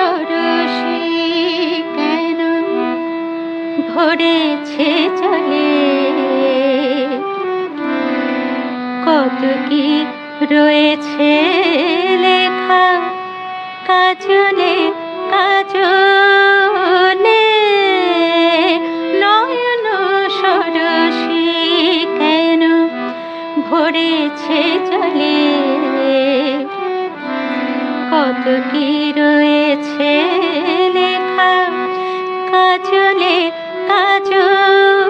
সরসী কেন ভরেছে জলে কত কি রয়েছে লেখা? কাজলে কাজলে নয়ন সরসী কেন ভরেছে জলে কত কি রয়েছে লেখা কাজলে কাজলে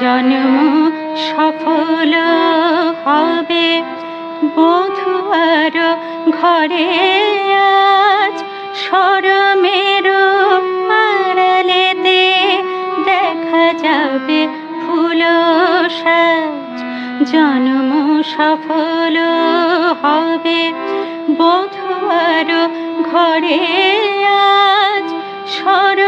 জন্ম সফল হবে। বধুয়ার ঘরে আজ সরমের আড়ালেতে দেখা যাবে ফুল সাজ। জন্ম সফল হবে। বধুয়ার ঘরে আজ সরমের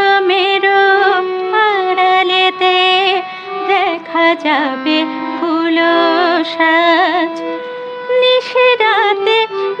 যাবে ফুল সাজ। নিশিরাতে বিরহের